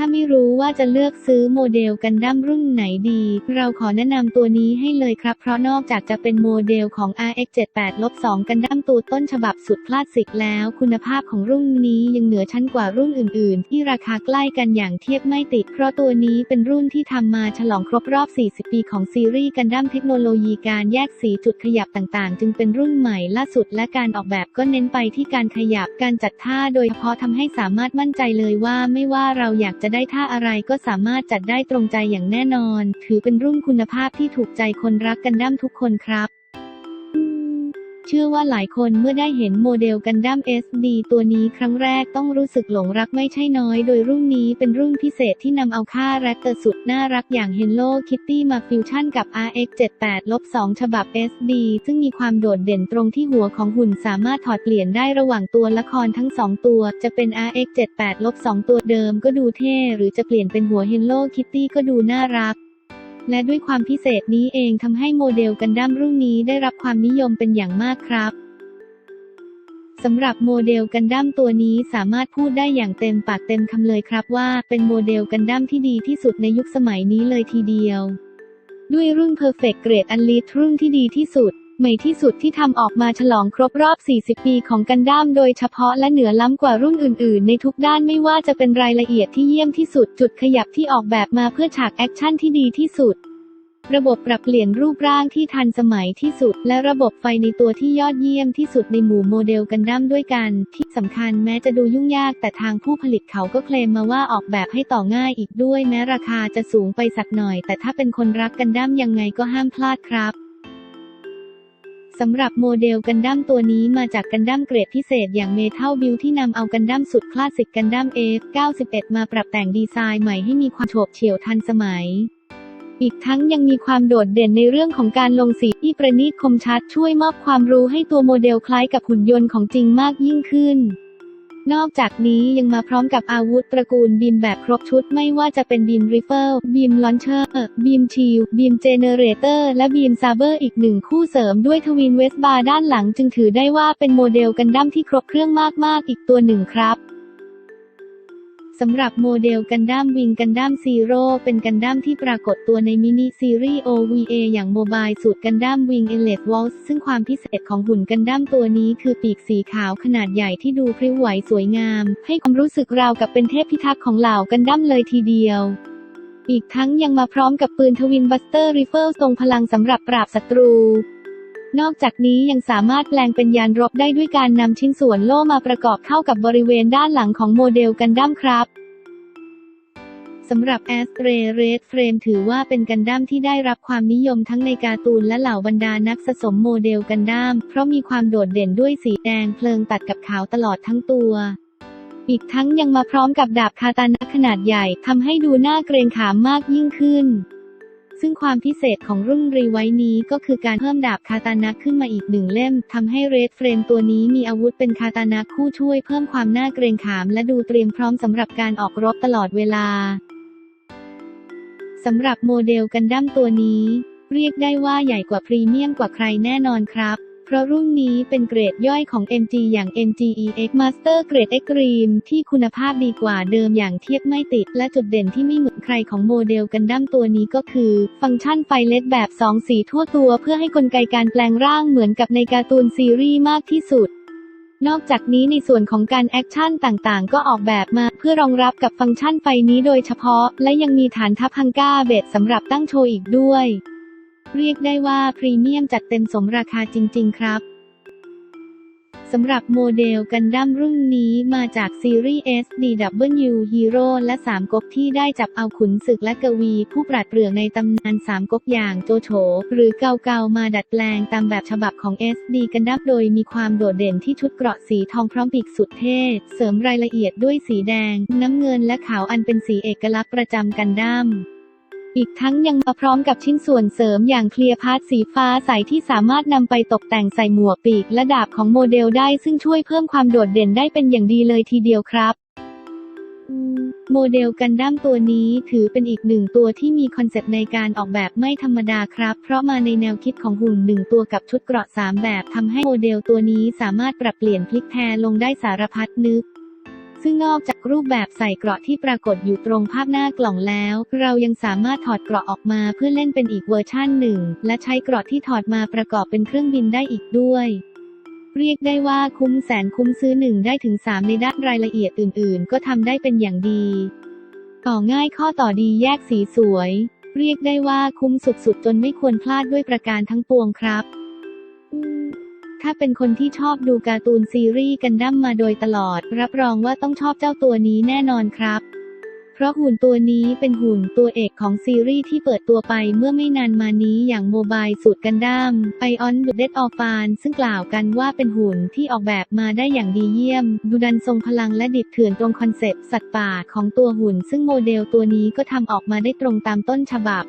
ถ้าไม่รู้ว่าจะเลือกซื้อโมเดลกันดั้มรุ่นไหนดี เราขอแนะนำตัวนี้ให้เลยครับ เพราะนอกจากจะเป็นโมเดลของ RX 78-2กันดั้มตัวต้นฉบับสุดคลาสสิกแล้ว คุณภาพของรุ่นนี้ยังเหนือชั้นกว่ารุ่นอื่น ๆ ที่ราคาใกล้กันอย่างเทียบไม่ติด เพราะตัวนี้เป็นรุ่นที่ทำมาฉลองครบรอบ 40 ปีของซีรีส์กันดั้มเทคโนโลยีการแยกสีจุดขยับต่าง ๆ จึงเป็นรุ่นใหม่ล่าสุดและการออกแบบก็เน้นไปที่การขยับการจัดท่าโดยเฉพาะทำให้สามารถมั่นใจเลยว่าไม่ว่าเราอยากจะได้ท่าอะไรก็สามารถจัดได้ตรงใจอย่างแน่นอน ถือเป็นรุ่นคุณภาพที่ถูกใจคนรักกันดั้มทุกคนครับ เชื่อว่าหลายคนเมื่อได้เห็นโมเดลกันดั้ม SD ตัวนี้ครั้งแรกต้องรู้สึกหลงรักไม่ใช่น้อย โดยรุ่นนี้เป็นรุ่นพิเศษที่นำเอาค่าแรปเตอร์สุดน่ารักอย่าง Hello Kitty มาฟิวชั่นกับ RX 78-2 ฉบับ SD ซึ่งมีความโดดเด่นตรงที่หัวของหุ่นสามารถถอดเปลี่ยนได้ระหว่างตัวละครทั้งสองตัว จะเป็น RX 78-2 ตัวเดิมก็ดูเท่ หรือจะเปลี่ยนเป็นหัว Hello Kitty ก็ดูน่ารัก และด้วยความพิเศษนี้เองทำให้โมเดลกันดั้มรุ่นนี้ได้รับความนิยมเป็นอย่างมากครับสำหรับโมเดลกันดั้มตัวนี้สามารถพูดได้อย่างเต็มปากเต็มคำเลยครับว่า เป็นโมเดลกันดั้มที่ดีที่สุดในยุคสมัยนี้เลยทีเดียว ด้วยรุ่น Perfect Grade Unleashed รุ่นที่ดีที่สุด ใหม่ที่สุดที่ทำออกมาฉลองครบรอบ 40 ปีของกันดั้มโดยเฉพาะและเหนือล้ำกว่ารุ่นอื่นๆ ในทุกด้านไม่ว่าจะเป็นรายละเอียดที่เยี่ยมที่สุดจุดขยับที่ออกแบบมาเพื่อฉากแอคชั่นที่ดีที่สุด ระบบปรับเปลี่ยนรูปร่างที่ทันสมัยที่สุด และระบบไฟในตัวที่ยอดเยี่ยมที่สุดในหมู่โมเดลกันดั้มด้วยกัน ที่สำคัญแม้จะดูยุ่งยากแต่ทางผู้ผลิตเขาก็เคลมมาว่าออกแบบให้ต่อง่ายอีกด้วย แม้ราคาจะสูงไปสักหน่อย แต่ถ้าเป็นคนรักกันดั้มยังไงก็ห้ามพลาดครับ สำหรับโมเดลกันดั้มตัวนี้มาจากกันดั้มเกรดพิเศษอย่างเมทัลบิลที่นำเอากันดั้มสุดคลาสสิกกันดั้ม F91 มาปรับแต่งดีไซน์ใหม่ให้มีความโฉบเฉี่ยวทันสมัย อีกทั้งยังมีความโดดเด่นในเรื่องของการลงสีที่ประณีตคมชัดช่วยมอบความรู้ให้ตัวโมเดลคล้ายกับหุ่นยนต์ของจริงมากยิ่งขึ้น นอกจากนี้ยังมาพร้อมกับอาวุธตระกูลบีมแบบครบชุดไม่ว่าจะเป็นบีมริฟเฟิลบีมลอนเชอร์บีมชิลบีมเจเนเรเตอร์และบีมซาเบอร์อีกหนึ่งคู่เสริมด้วยทวินเวสบาร์ด้านหลังจึงถือได้ว่าเป็นโมเดลกันดั้มที่ครบเครื่องมากๆอีกตัวหนึ่งครับ สำหรับโมเดลกันดั้มวิงกันดั้มซีโร่เป็นกันดั้มที่ปรากฏตัวในมินิซีรีส์ OVA อย่างโมบายสูตรกันดั้มวิงเอเลดวอลซึ่งความพิเศษของหุ่นกันดั้มตัวนี้คือปีกสีขาวขนาดใหญ่ที่ดูพริ้วไหวสวยงาม ให้ความรู้สึกราวกับเป็นเทพพิทักษ์ของเหล่ากันดั้มเลยทีเดียวอีกทั้งยังมาพร้อมกับปืนทวินบัสเตอร์ริเฟิลทรงพลังสำหรับปราบศัตรู นอกจากนี้ยังสามารถแปลงเป็นยานรบได้ด้วยการนำชิ้นส่วนโล่มาประกอบเข้ากับบริเวณด้านหลังของโมเดลกันดั้มครับสำหรับแอสเตรเรดเฟรมถือว่าเป็นกันดั้มที่ได้รับความนิยมทั้งในการ์ตูนและเหล่าบรรดานักสะสมโมเดลกันดั้มเพราะมีความโดดเด่นด้วยสีแดงเพลิงตัดกับขาวตลอดทั้งตัว อีกทั้งยังมาพร้อมกับดาบคาตานะขนาดใหญ่ทำให้ดูน่าเกรงขามมากยิ่งขึ้น ซึ่งความพิเศษของรุ่นรีไวท์นี้ก็คือการเพิ่มดาบคาตานะขึ้นมาอีกหนึ่งเล่มทำให้เรดเฟรมตัวนี้มีอาวุธเป็นคาตานะคู่ช่วยเพิ่มความน่าเกรงขามและดูเตรียมพร้อมสำหรับการออกรบตลอดเวลาสำหรับโมเดลกันดั้มตัวนี้ เรียกได้ว่าใหญ่กว่าพรีเมียมกว่าใครแน่นอนครับ เพราะรุ่นนี้เป็นเกรดย่อยของ MG อย่าง MGEX Master Grade Extreme ที่คุณภาพดีกว่าเดิมอย่างเทียบไม่ติด และจุดเด่นที่ไม่เหมือนใครของโมเดลกันดั้มตัวนี้ก็คือ ฟังก์ชันไฟเลดแบบ 2 สีทั่วตัวเพื่อให้กลไกการแปลงร่างเหมือนกับในการ์ตูนซีรีส์มากที่สุดนอกจากนี้ในส่วนของการแอคชั่นต่างๆ ก็ออกแบบมาเพื่อรองรับกับฟังก์ชันไฟนี้โดยเฉพาะ และยังมีฐานทับฮังก้าเบดสำหรับตั้งโชว์อีกด้วย เรียกได้ว่าพรีเมียมจัดเต็มสมราคาจริง ๆ ครับสำหรับโมเดลกันดั้มรุ่นนี้มาจากซีรีส์ SDW Hero และสามก๊กที่ได้จับเอาขุนศึกและกวี ผู้ปราดเปรื่องในตำนานสามก๊กอย่างโจโฉหรือเกาเกามาดัดแปลงตามแบบฉบับของ SD กันดั้มโดยมีความโดดเด่นที่ชุดเกราะสีทองพร้อมปีกสุดเท่เสริมรายละเอียดด้วยสีแดง น้ำเงินและขาวอันเป็นสีเอกลักษณ์ประจำกันดั้ม อีกทั้งยังมาพร้อมกับชิ้นส่วนเสริมอย่างเคลียร์พาร์ทสีฟ้าใสที่สามารถนำไปตกแต่งใส่หมวกปีกและดาบของโมเดลได้ซึ่งช่วยเพิ่มความโดดเด่นได้เป็นอย่างดีเลยทีเดียวครับโมเดลกันดั้มตัวนี้ถือเป็นอีกหนึ่งตัวที่มีคอนเซปต์ในการออกแบบไม่ธรรมดาครับ เพราะมาในแนวคิดของหุ่นหนึ่งตัวกับชุดเกราะสามแบบทำให้โมเดลตัวนี้สามารถปรับเปลี่ยนพลิกแพลงลงได้สารพัดนึก ซึ่งนอกจากรูปแบบใส่เกราะที่ปรากฏอยู่ตรงภาพหน้ากล่องแล้ว เรายังสามารถถอดเกราะออกมาเพื่อเล่นเป็นอีกเวอร์ชั่นหนึ่ง และใช้เกราะที่ถอดมาประกอบเป็นเครื่องบินได้อีกด้วย เรียกได้ว่าคุ้มแสนคุ้มซื้อหนึ่งได้ถึง 3 ในด้านรายละเอียดอื่น ๆ ก็ทำได้เป็นอย่างดี ต่อง่ายข้อต่อดีแยกสีสวย เรียกได้ว่าคุ้มสุดๆ จนไม่ควรพลาดด้วยประการทั้งปวงครับ ถ้าเป็นคนที่ชอบดูการ์ตูนซีรีส์กันดั้มมาโดยตลอด รับรองว่าต้องชอบเจ้าตัวนี้แน่นอนครับ เพราะหุ่นตัวนี้เป็นหุ่นตัวเอกของซีรีส์ที่เปิดตัวไปเมื่อไม่นานมานี้อย่างโมบายสูตรกันดั้มไอออนบุดเดตออฟานซึ่งกล่าวกันว่าเป็นหุ่นที่ออกแบบมาได้อย่างดีเยี่ยม ดูดันทรงพลังและดิบเถื่อนตรงคอนเซปต์สัตว์ป่าของตัวหุ่น ซึ่งโมเดลตัวนี้ก็ทำออกมาได้ตรงตามต้นฉบับ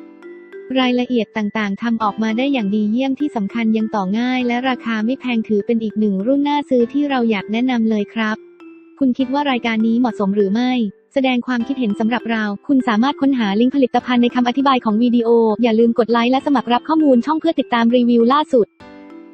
รายละเอียดต่างๆทำออกมาได้อย่างดีเยี่ยมที่สำคัญยังต่อง่าย และราคาไม่แพงถือเป็นอีกหนึ่งรุ่นน่าซื้อที่เราอยากแนะนำเลยครับ คุณคิดว่ารายการนี้เหมาะสมหรือไม่ แสดงความคิดเห็นสำหรับเรา คุณสามารถค้นหาลิงก์ผลิตภัณฑ์ในคำอธิบายของวิดีโอ อย่าลืมกดไลค์และสมัครรับข้อมูลช่องเพื่อติดตามรีวิวล่าสุด